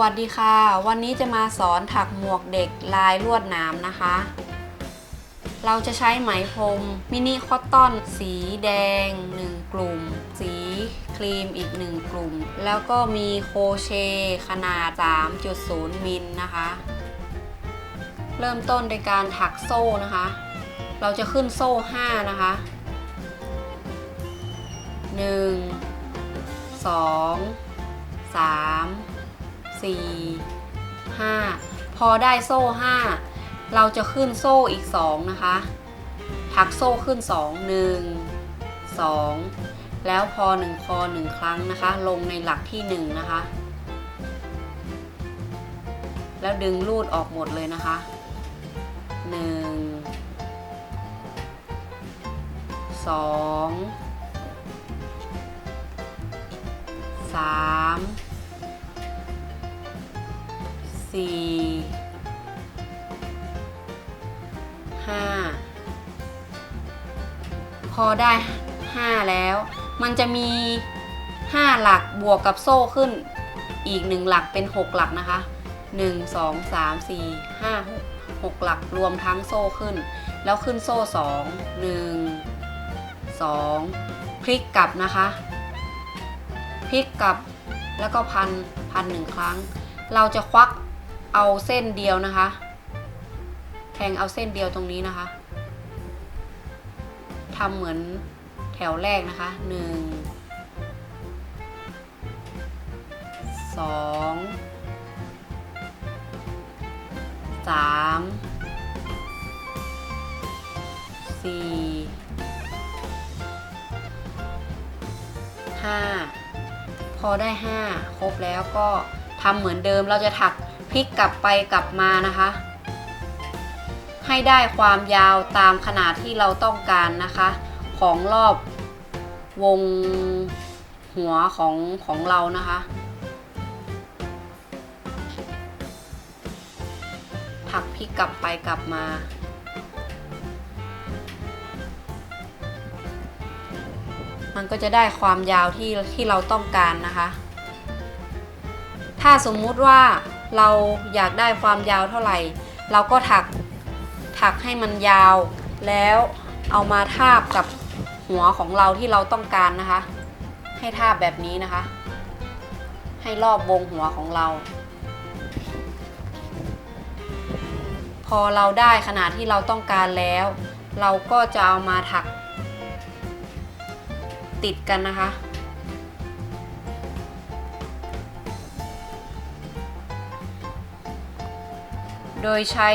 วัสดีค่ะ วันนี้จะมาสอนถักหมวกเด็กลายลวดหนามนะคะ เราจะใช้ไหมพรมมินิคอตตอน สีแดง 1 กลุ่ม สีครีมอีก 1 กลุ่ม แล้วก็มีโคเชขนาด 3.0 มิลนะคะ เริ่มต้นในการถักโซ่นะคะ เราจะขึ้นโซ่ 5 นะคะ 1 2 3 4 5 พอได้โซ่ 5 เราจะขึ้นโซ่อีก 2 นะคะถักโซ่ขึ้น 2 1 2 แล้วพอ1คอ1 ครั้งนะคะ ลงในหลักที่ 1 นะคะ แล้วดึงลูดออกหมดเลยนะคะ 1 2 3 สี่ห้าพอได้ห้าแล้ว มันจะมีห้าหลักบวกกับโซ่ขึ้น อีกหนึ่งหลักเป็นหกหลักนะคะหนึ่งสองสามสี่ห้าหกหกหลักรวมทั้งโซ่ขึ้น แล้วขึ้นโซ่สองหนึ่งสองพลิกกลับนะคะ พลิกกลับแล้วก็พันพันหนึ่งครั้ง เราจะควัก เอาเส้นเดียวนะคะ แทงเอาเส้นเดียวตรงนี้นะคะทำเหมือนแถวแรกนะคะหนึ่งสองสามสี่ห้าพอได้5ครบแล้วก็ทำเหมือนเดิมเราจะถัก พลิกกลับไปกลับมานะคะ ให้ได้ความยาวตามขนาดที่เราต้องการนะคะ ของรอบวงหัวของของเรานะคะ ถักพลิกกลับไปกลับมามันก็จะได้ความยาวที่ที่เราต้องการนะคะ ถ้าสมมุติว่า เราอยากได้ความยาวเท่าไหร่ เราก็ถักถักให้มันยาว แล้วเอามาทาบกับหัวของเราที่เราต้องการนะคะ ให้ทาบแบบนี้นะคะ ให้รอบวงหัวของเรา พอเราได้ขนาดที่เราต้องการแล้ว เราก็จะเอามาถักติดกันนะคะ โดยใช้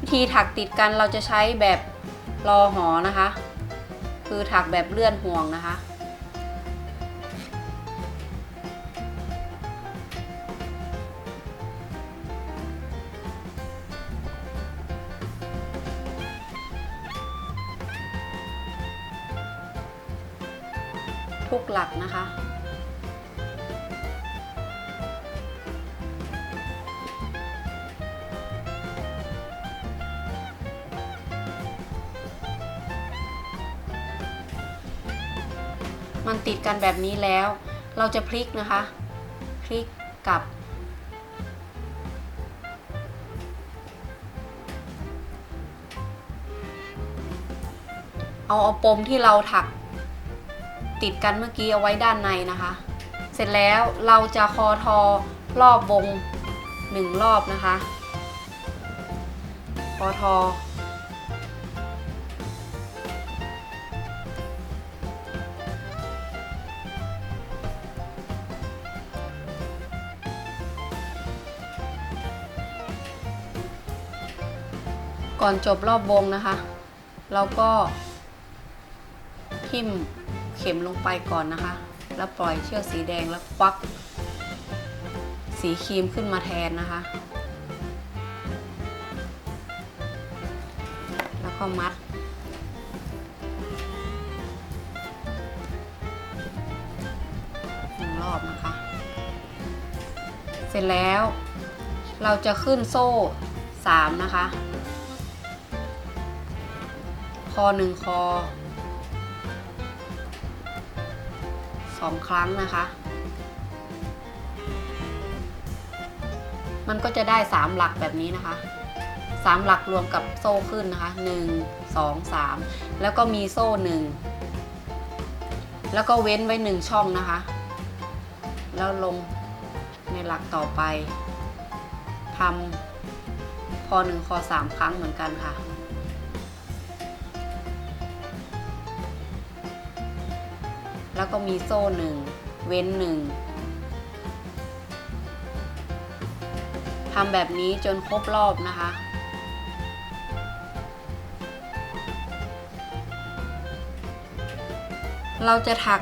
วิธีถักติดกันเราจะใช้แบบรอหอนะคะ คือถักแบบเลื่อนห่วงนะคะ มันติดกันแบบนี้แล้ว เราจะพลิกนะคะ พลิกกลับ เอาเอาปมที่เราถักติดกันเมื่อกี้เอาไว้ด้านในนะคะ เสร็จแล้วเราจะคอทอรอบวงหนึ่งรอบนะคะ คอทอ ก่อนจบรอบวงนะคะ เราก็ทิ่มเข็มลงไปก่อนนะคะ แล้วปล่อยเชือกสีแดงแล้วควัก สีครีมขึ้นมาแทนนะคะ แล้วก็มัดหนึ่งรอบนะคะ เสร็จแล้วเราจะขึ้นโซ่สามนะคะ อหนึ่งคอสองครั้งนะคะ มันก็จะได้สามหลักแบบนี้นะคะสามหลักรวมกับโซ่ขึ้นนะคะหนึ่งสองสามแล้วก็มีโซ่หนึ่งแล้วก็เว้นไว้หนึ่งช่องนะคะ แล้วลงในหลักต่อไปทำพอหนึ่งคอสามครั้งเหมือนกันค่ะ แล้วก็มีโซ่หนึ่งเว้นหนึ่งทำแบบนี้จนครบรอบนะคะ เราจะถัก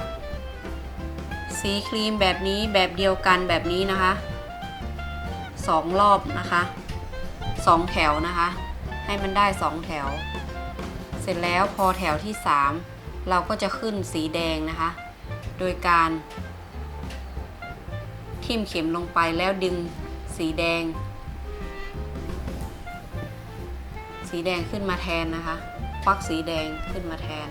สีครีมแบบนี้แบบเดียวกันแบบนี้นะคะสองรอบนะคะสองแถวนะคะ ให้มันได้สองแถว เสร็จแล้วพอแถวที่สามเราก็จะขึ้นสีแดงนะคะ โดยการทิ่มเข็มลงไปแล้วดึงสีแดง สีแดงขึ้นมาแทนนะคะควักสีแดงขึ้นมาแทน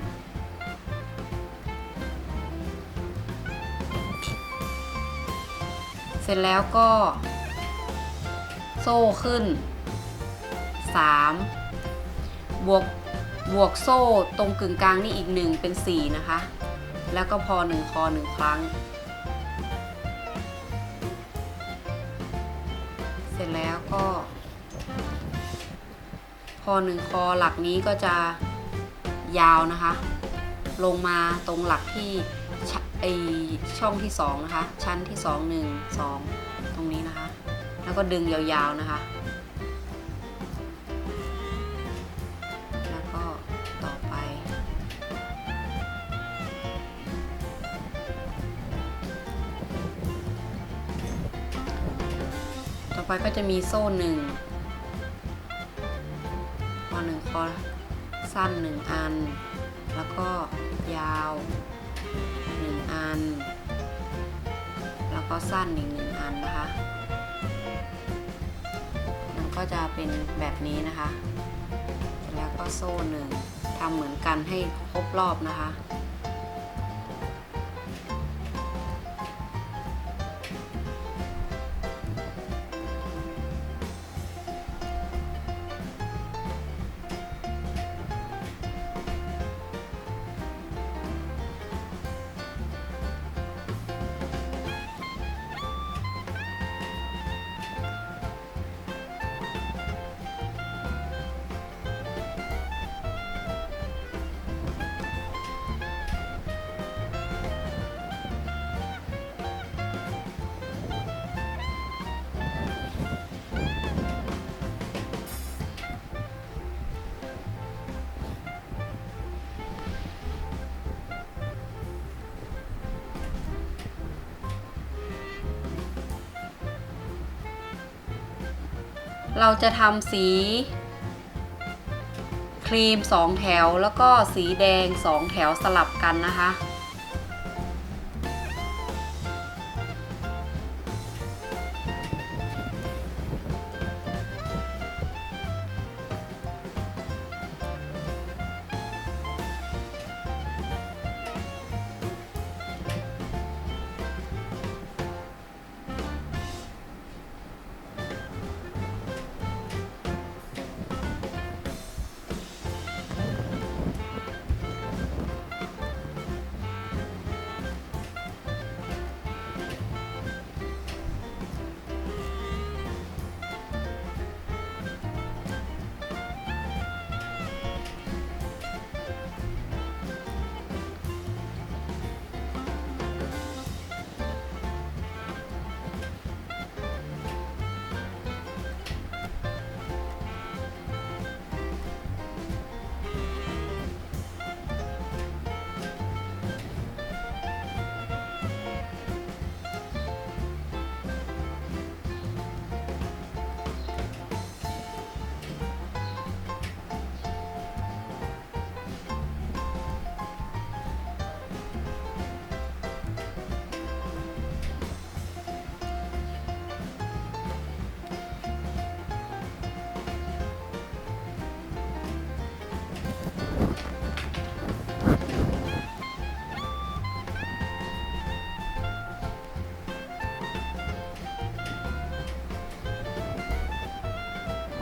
เสร็จแล้วก็ โซ่ขึ้น 3 บวกบวกโซ่ตรงกึ่งกลางนี่อีก1เป็น 4 นะคะ แล้วก็พอ1คอ1ครั้ง เสร็จแล้วก็ พอ1คอหลักนี้ก็จะยาวนะคะ ลงมาตรงหลักที่ชไอช่องที่2นะคะ ชั้นที่2 1 2ตรงนี้นะคะ แล้วก็ดึงยาวๆนะคะ ไปก็จะมีโซ่หนึ่งคอหนึ่งคอสั้นหนึ่งอัน แล้วก็ยาวหนึ่งอัน แล้วก็สั้นอีกหนึ่งอันนะคะ มันก็จะเป็นแบบนี้นะคะ แล้วก็โซ่หนึ่งทำเหมือนกันให้ครบรอบนะคะ เราจะทำสีครีม 2 แถวแล้วก็สีแดง 2 แถวสลับกันนะคะ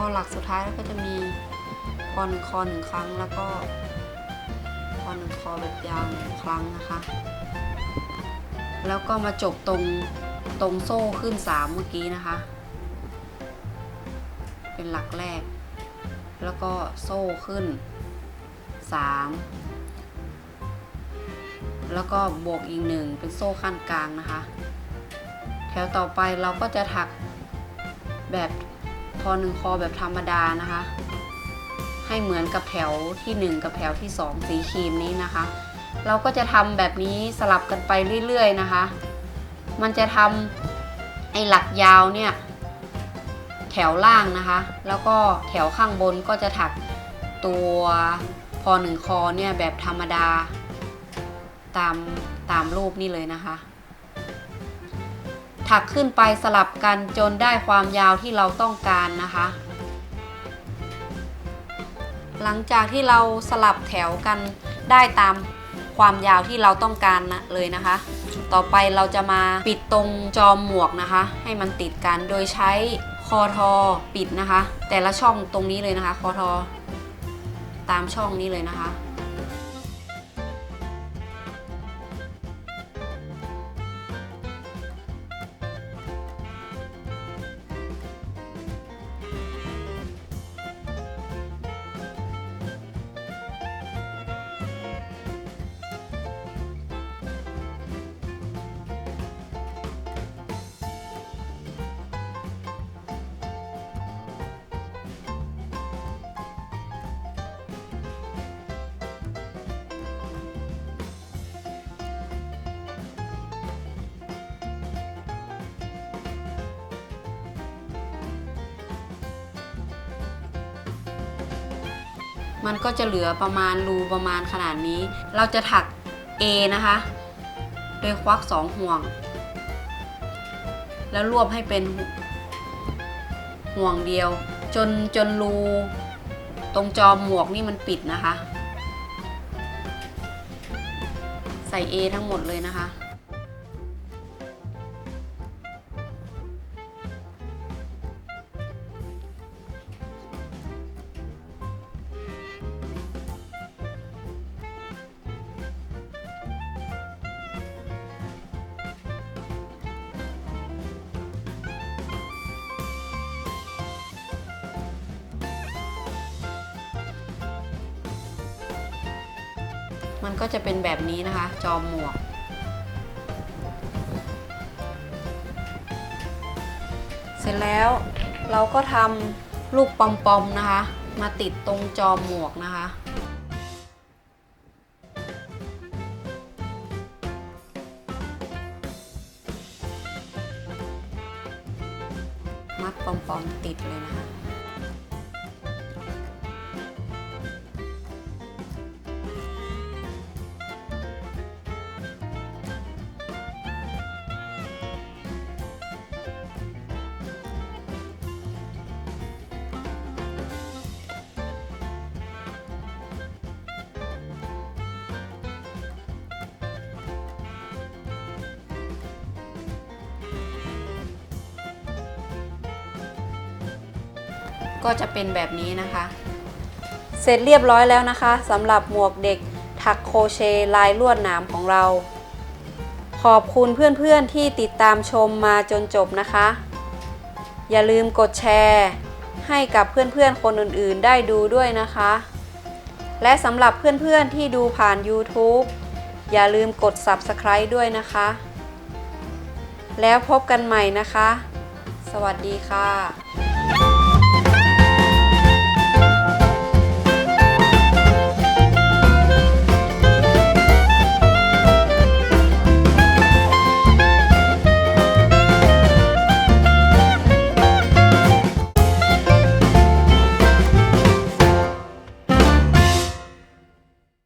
อหลักสุดท้ายแล้วก็จะมีคอหนึ่งคอหนึ่งครั้งแล้วก็คอหนึ่งคอแบบยาวหนึ่งครั้งนะคะ แล้วก็มาจบตรงตรงโซ่ขึ้นสามเมื่อกี้นะคะ เป็นหลักแรก แล้วก็โซ่ขึ้นสามแล้วก็บวกอีกหนึ่งเป็นโซ่ขั้นกลางนะคะ แถวต่อไปเราก็จะถักแบบ คอหนึ่งคอแบบธรรมดานะคะ ให้เหมือนกับแถวทีหนึ่1 กับแถวที่ 2 สีครีมนี้นะคะ เราก็จะทำแบบนี้สลับกันไปเรื่อยๆนะคะ มันจะทำไอ้หลักยาวเนี่ยแถวล่างนะคะ แล้วก็แถวข้างบนก็จะถักตัวพอหนึ่งคอเนี่ยแบบธรรมดา ตามตามรูปนี่เลยนะคะ ถักขึ้นไปสลับกันจนได้ความยาวที่เราต้องการนะคะ หลังจากที่เราสลับแถวกันได้ตามความยาวที่เราต้องการนะเลยนะคะ ต่อไปเราจะมาปิดตรงจอมหมวกนะคะ ให้มันติดกันโดยใช้คอทอปิดนะคะ แต่ละช่องตรงนี้เลยนะคะคอทอตามช่องนี้เลยนะคะ มันก็จะเหลือประมาณรูประมาณขนาดนี้ เราจะถัก A นะคะ โดยควักสองห่วง แล้วรวบให้เป็นห่วงเดียว จนจนรูตรงจอมหมวกนี่มันปิดนะคะ ใส่ A ทั้งหมดเลยนะคะ มันก็จะเป็นแบบนี้นะคะ จอมหมวก เสร็จแล้วเราก็ทำลูกปอมๆนะคะ มาติดตรงจอมหมวกนะคะมัดปอมๆติดเลยนะคะ ก็จะเป็นแบบนี้นะคะ เสร็จเรียบร้อยแล้วนะคะสำหรับหมวกเด็กถักโครเชต์ลายลวดหนามของเรา ขอบคุณเพื่อนๆที่ติดตามชมมาจนจบนะคะ อย่าลืมกดแชร์ ให้กับเพื่อนๆคนอื่นๆได้ดูด้วยนะคะ และสำหรับเพื่อนๆที่ดูผ่าน YouTube อย่าลืมกด Subscribe ด้วยนะคะ แล้วพบกันใหม่นะคะ สวัสดีค่ะ